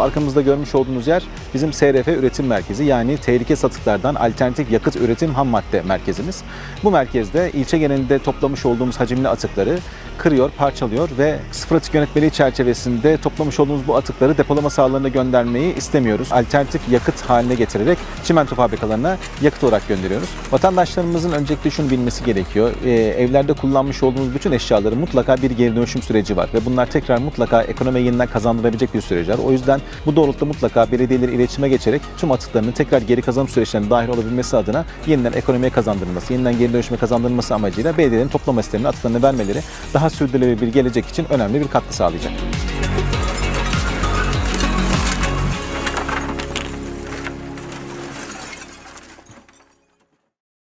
Arkamızda görmüş olduğunuz yer bizim SRF üretim merkezi yani tehlike satıklardan alternatif yakıt üretim ham madde merkezimiz. Bu merkezde ilçe genelinde toplamış olduğumuz hacimli atıkları kırıyor, parçalıyor ve sıfır atık yönetmeliği çerçevesinde toplamış olduğumuz bu atıkları depolama sahalarına göndermeyi istemiyoruz. Alternatif yakıt haline getirerek çimento fabrikalarına yakıt olarak gönderiyoruz. Vatandaşlarımızın öncelikle şunu bilmesi gerekiyor. Ee, evlerde kullanmış olduğumuz bütün eşyaların mutlaka bir geri dönüşüm süreci var ve bunlar tekrar mutlaka ekonomiye yeniden kazandırabilecek bir süreç var. O yüzden bu doğrultuda mutlaka belediyeleri iletişime geçerek tüm atıklarının tekrar geri kazanım süreçlerine dahil olabilmesi adına yeniden ekonomiye kazandırılması, yeniden geri dönüşüme kazandırılması amacıyla belediyelerin toplama sistemine atıklarını vermeleri daha sürdürülebilir bir gelecek için önemli bir katkı sağlayacak.